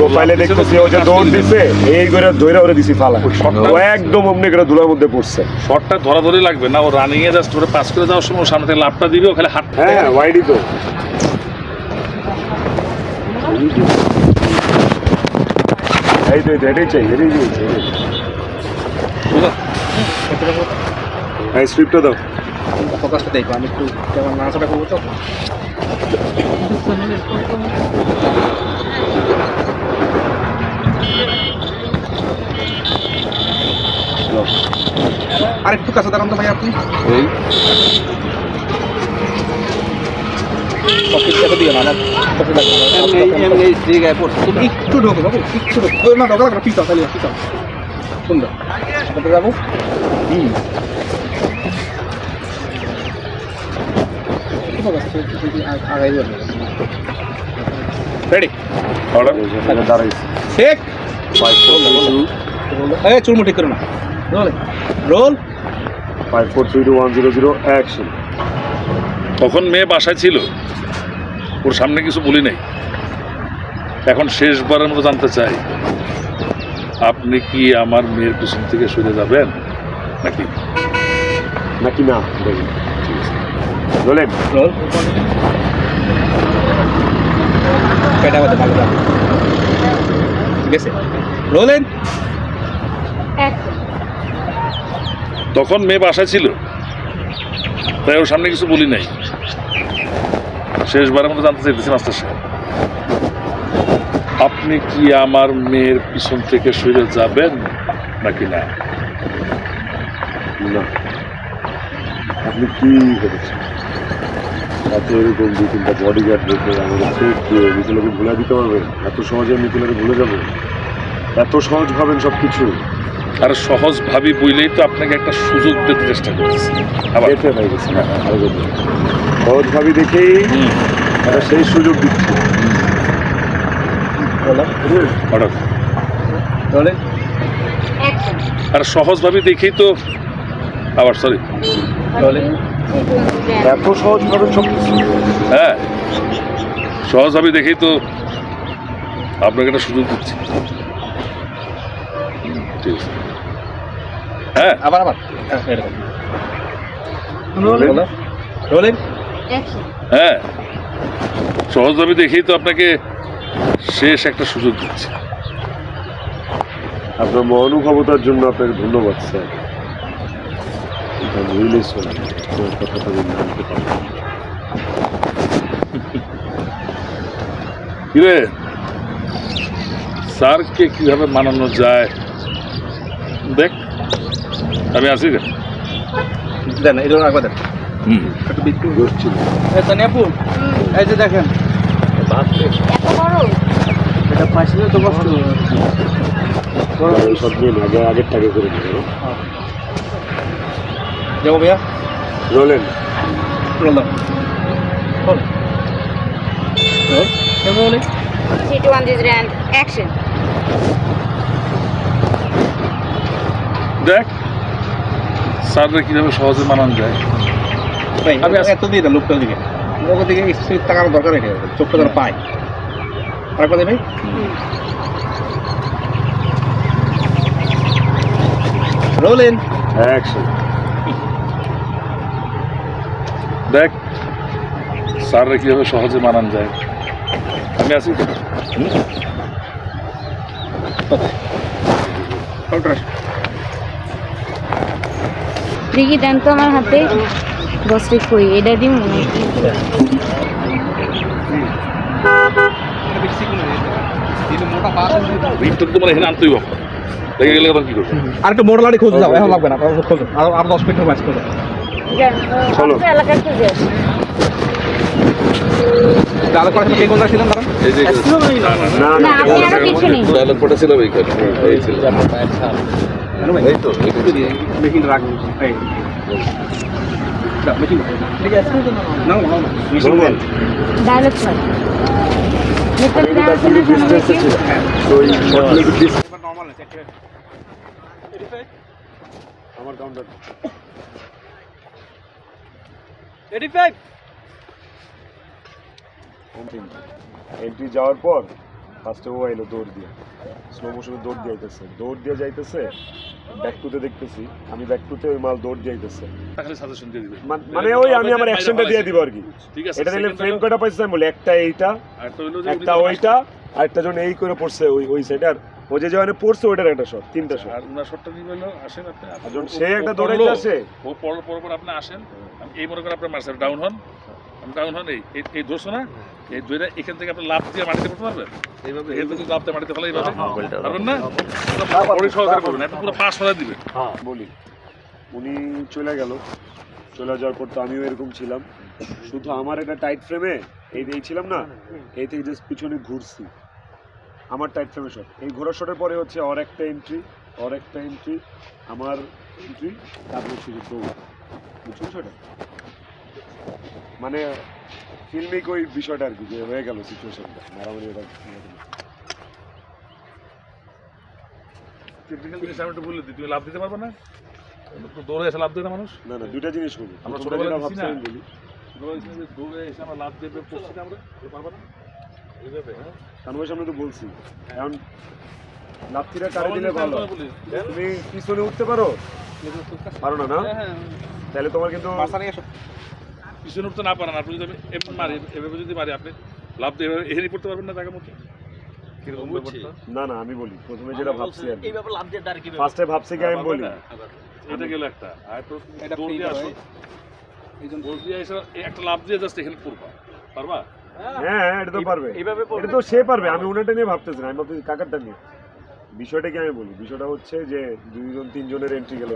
প্রোফাইলে দেখতেছি ও যে দৌড় দিছে? এই করে ধরে ওরে দিছি ফালা। ও একদম অমনি করে ধুলার মধ্যে পড়ছে। শটটা ধরাধরি লাগবে না ও রানিং এ জাস্ট ওরে পাস করে যাওয়ার সময় সামনে থেকে লাভটা দিবে ও খালি হাত হ্যাঁ ওয়াইডি তো। এই তো এটাই চাই এটাই চাই এই স্ক্রিপ্টটা দাও। ফোকাসটা দেখব আমি একটু কেমন নাড়াচাড়া করব তো? আর একটু কাছে দাঁড়ান তো ভাই আপনি। এই। একটু ঢোকো বাবু একটু ঢোকো। না ঢোকা লাগবে না, পিছাও তাহলে পিছাও। সুন্দর যাব? হুম। রেডি দাঁড়াইছে। এই চুলমু ঠিক করো না। Roll. Roll. Five four three two one zero zero action তখন মেয়ে বাসায় ছিল। ওর সামনে কিছু বলি নাই। এখন শেষবারের মতো জানতে চাই আপনি কি আমার মেয়ের পিছন থেকে সরে যাবেন? নাকি? নাকি না? বলেন রোল। ভালো ঠিক আছে রোলেন তখন মেয়ে বাসায় ছিল। তাই ওর সামনে কিছু বলি নাই। শেষবারের মতো জানতে চাইতেছি মাস্টার সাহেব। আপনি কি আমার মেয়ের পিছন থেকে সরে যাবেন নাকি না? না। আপনি কি ভেবেছেন? এত এরকম দু তিনটা বডি গার্ড রেখে আমাদের সেফ দিয়ে মিথিলাকে ভুলে দিতে পারবেন এত সহজে মিথিলাকে ভুলে যাব? এত সহজ ভাবেন সব কিছু আর সহজ ভাবি বইলেই তো আপনাকে একটা সুযোগ দিতে চেষ্টা করতেছি। আবার। এতে হয়ে গেছে হ্যাঁ আরও সহজ ভাবি দেখেই একটা সেই সুযোগ দিচ্ছি। আর সহজ ভাবি দেখেই তো আবার সরি এত সহজ ভাবেন সব হ্যাঁ। সহজ ভাবি দেখেই তো আপনাকে একটা সুযোগ দিচ্ছি। ঠিক আছে। হ্যাঁ। আবার আবার। হ্যাঁ, হ্যাঁ। সহজভাবে দেখেই তো আপনাকে শেষ একটা সুযোগ দিচ্ছি। আপনার মহানুভবতার জন্য আপনাকে ধন্যবাদ স্যার। এটা বুঝলেই কথাটা আমি জানতে পারলাম কিরে? স্যারকে কীভাবে মানানো যায়? দেখ আমি আছি রে। দেন এরকম একবার দেন। হুম। একটু বিট্টু দোষ ছিল এই তানিয়াপু এই যে দেখেন। এটা পাইছিল তো কষ্ট? আগে আগের টাকে করে যাব ভাইয়া? রোলেন। Roll roll roll. কেমন বলে? Action. দেখ স্যাররা কীভাবে সহজে মানানো যায়। আমি এত দিয়ে দেন লোকটার দিকে। লোকের দিকে তাকানোর দরকার নেই। চোখটা যেন পায়। আরেকবার দেন ভাই রোলেন। অ্যাকশন দেখ স্যাররা কীভাবে সহজে মানান যায়। আমি আছি? কাউন্টার দেখি দেন তো আমার হাতে। কই? এটা দিম? আর একটু মোটর লাড়ি খুঁজে যাও এখন লাগবে না খোঁজো আরও আরও দশ মিনিট ম্যাচ করো চলো। ডায়লগ করার সময় কে কোন ছিলেন দাঁড়ান এই যে না না আপনি আরও কিছু নেই। ডায়লগ পড়া ছিল এইখানে এই ছিল। এই তো দিয়ে মেশিন বলবেন ডায়লগ স্যার এটা 85 এন্ট্রি যাওয়ার পর ফার্স্টে ও এলো দৌড় দিয়ে। স্লো মোশনে দৌড় দিয়ে যাইতেছে দৌড় দিয়ে যাইতেছে ব্যাক টুতে দেখতেছি আমি ব্যাক টুতে ওই মাল দৌড় দিয়ে যাইতেছে মানে ওই আমি আমার অ্যাকশনটা দিয়ে দিব আর কি। এটা ফ্রেম কয়টা পাইছে আমি বলি একটা এইটা একটা ওইটা আর একটা জন এই করে পড়ছে ওই ওই সাইডে আর ও যে জয়নে পড়ছে ওইটার একটা শট তিনটা শট আর ওনার শটটা আসেন আপনি। সে একটা দৌড়াইতে আসে ও পর পর আপনি আসেন। এই মনে করেন আপনার মার্সেল ডাউন হন ডাউন হন এই এই- ধরছো না? এই দুইটা এখান থেকে আপনি লাভ দিয়ে মাটিতে পড়তে পারবেন? এইভাবে এখান থেকে লাভ দিয়ে মাটিতে ফেলে এইভাবে। পারবেন না? বড়ি সহকারে করবেন পুরো পাঁচ সরা দিবেন। বলি। উনি চলে গেল। চলে যাওয়ার পর তো আমিও এরকম ছিলাম। শুধু আমার একটা টাইট ফ্রেমে এই এই ছিলাম না এই থেকে জাস্ট পিছনে ঘুরছি। আমার টাইট ফ্রেমে শট এই ঘোরার শটের পরে হচ্ছে ওর একটা এন্ট্রি ওর একটা এন্ট্রি আমার এন্ট্রি তারপর যে দৌড়। বুঝছ? মানে ফিল্মিক ওই বিষয়টা আর কি যে হয়ে গেল সিচুয়েশনটা মারামারি ওটা টেকনিক্যাল জিনিস আমি একটু বলে দিই তুমি লাভ দিতে পারবে না? তো দৌড়ে এসে লাভ দেয় না মানুষ? না না দুইটা জিনিস করি আমরা যেটা দিছি না? বলি। দৌড়ে এসে আমরা লাভ দেবে পড়ছি না আমরা পারবে না? হ্যাঁ? সামনে তো বলছি। এখন লাত্তিরা কারে দিলে ভালো। তুমি পিছনে উঠতে পারো? পারো না না? তাহলে তোমার কিন্তু বাসা নিয়ে এসো। পিছনে উঠতে না পারেন আপনি যদি আমি এমনি মারি এভাবে যদি মারি আপনি লাভ দিয়ে এভাবে এখানে পড়তে পারবেন না জায়গা মতো না না আমি বলি প্রথমে যেটা ভাবছি আর এইভাবে লাভ দিয়ে দাঁড়িয়ে কীভাবে? ফার্স্টে ভাবছি কি আমি বলি। এটা গেল একটা। আর তো এটা দৌড় free দিয়ে তে আসো। হয়। এই দিয়ে এসে একটা লাভ দিয়ে জাস্ট এখানে পড়বা। পারবা? হ্যাঁ হ্যাঁ, এটা তো পারবে। এইভাবে এটা তো সে পারবে। আমি ওনারটা নিয়ে ভাবতেছি না আমি ভাবতেছি কাকারটা নিয়ে। বিষয়টা কি আমি বলি? বিষয়টা হচ্ছে যে দুইজন তিনজনের এন্ট্রি গেল।